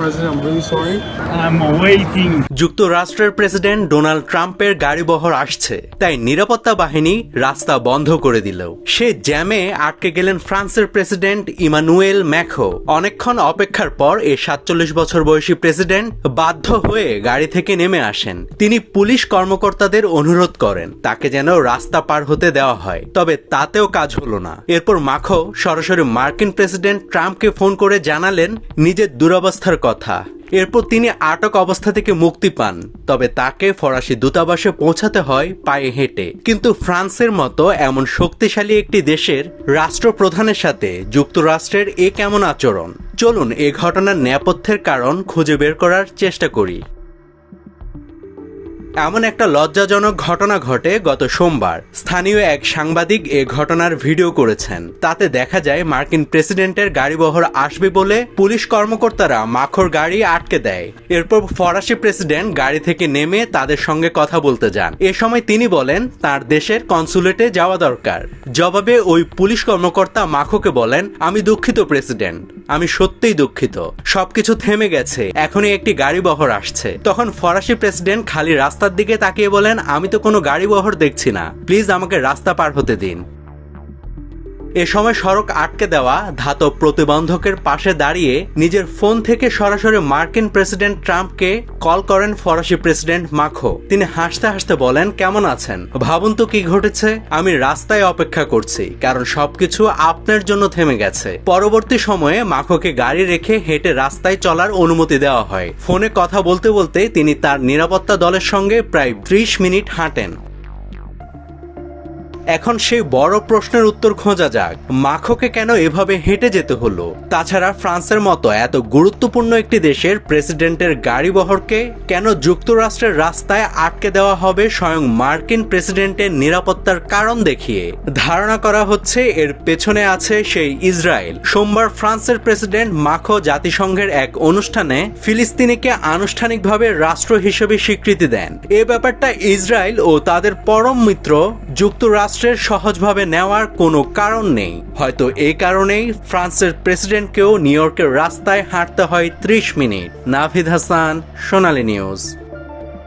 President. I'm really sorry. I'm waiting. যুক্তরাষ্ট্রের president Donald ট্রাম্পের গাড়িবহর আসছে তাই নিরাপত্তা বাহিনী রাস্তা বন্ধ করে দিল সে জ্যামে আটকে গেলেন ফ্রান্সের প্রেসিডেন্ট ইমানুয়েল ম্যাখো অনেকক্ষণ অপেক্ষার পর এই সাতচল্লিশ বছর বয়সী প্রেসিডেন্ট বাধ্য হয়ে গাড়ি থেকে নেমে আসেন তিনি পুলিশ কর্মকর্তাদের অনুরোধ করেন তাকে যেন রাস্তা পার হতে দেওয়া হয় তবে তাতেও কাজ হলো না এরপর মাখো সরাসরি মার্কিন প্রেসিডেন্ট ট্রাম্পকে ফোন করে জানালেন নিজের দুরবস্থার কথা এরপর তিনি আটক অবস্থা থেকে মুক্তি পান, তবে তাকে ফরাসি দূতাবাসে পৌঁছাতে হয় পায়ে হেঁটে। কিন্তু ফ্রান্সের মতো এমন শক্তিশালী একটি দেশের রাষ্ট্রপ্রধানের সাথে যুক্তরাষ্ট্রের এ কেমন আচরণ? চলুন এ ঘটনার নেপথ্যের কারণ খুঁজে বের করার চেষ্টা করি। এমন একটা লজ্জাজনক ঘটনা ঘটে গত সোমবার। স্থানীয় এক সাংবাদিক এ ঘটনার ভিডিও করেছেন। তাতে দেখা যায় মার্কিন প্রেসিডেন্টের গাড়িবহর আসবে বলে পুলিশ কর্মকর্তারা মাখর গাড়ি আটকে দেয়। এরপর ফরাসি প্রেসিডেন্ট গাড়ি থেকে নেমে তাদের সঙ্গে কথা বলতে যান। এ সময় তিনি বলেন, তার দেশের কনসুলেটে যাওয়া দরকার। জবাবে ওই পুলিশ কর্মকর্তা মাখোকে বলেন, আমি দুঃখিত, প্রেসিডেন্ট। আমি সত্যিই দুঃখিত। সবকিছু থেমে গেছে। এখনই একটি গাড়ি বহর আসছে। তখন ফরাসি প্রেসিডেন্ট খালি রাস্তার দিকে তাকিয়ে বলেন, আমি তো কোনো গাড়ি বহর দেখছি না। প্লিজ আমাকে রাস্তা পার হতে দিন। এ সময় সড়ক আটকে দেওয়া ধাতব প্রতিবন্ধকের পাশে দাঁড়িয়ে নিজের ফোন থেকে সরাসরি মার্কিন প্রেসিডেন্ট ট্রাম্পকে কল করেন ফরাসি প্রেসিডেন্ট মাখো। তিনি হাসতে হাসতে বলেন, কেমন আছেন? ভাবুন তো কি ঘটেছে? আমি রাস্তায় অপেক্ষা করছি, কারণ সবকিছু আপনার জন্য থেমে গেছে। পরবর্তী সময়ে মাখোকে গাড়ি রেখে হেঁটে রাস্তায় চলার অনুমতি দেওয়া হয়। ফোনে কথা বলতে বলতে তিনি তার নিরাপত্তা দলের সঙ্গে প্রায় ত্রিশ মিনিট হাঁটেন। এখন সেই বড় প্রশ্নের উত্তর খোঁজা যাক। মাখোকে কেন এভাবে হেঁটে যেতে হলো? তাছাড়া ফ্রান্সের মতো এত গুরুত্বপূর্ণ একটি দেশের প্রেসিডেন্টের গাড়ি বহরকে কেন যুক্তরাষ্ট্রের রাস্তায় আটকে দেওয়া হবে স্বয়ং মার্কিন প্রেসিডেন্টের নিরাপত্তার কারণ দেখিয়ে? ধারণা করা হচ্ছে এর পেছনে আছে সেই ইসরায়েল। সোমবার ফ্রান্সের প্রেসিডেন্ট মাখো জাতিসংঘের এক অনুষ্ঠানে ফিলিস্তিনিকে আনুষ্ঠানিকভাবে রাষ্ট্র হিসেবে স্বীকৃতি দেন। এ ব্যাপারটা ইসরায়েল ও তাদের পরম মিত্র যুক্তরাষ্ট্রের সহজভাবে নেওয়ার কোনো কারণ নেই। হয়তো এই কারণেই ফ্রান্সের প্রেসিডেন্টকেও নিউ ইয়র্কের রাস্তায় হাঁটতে হয় ত্রিশ মিনিট। নাভিদ হাসান, সোনালী নিউজ।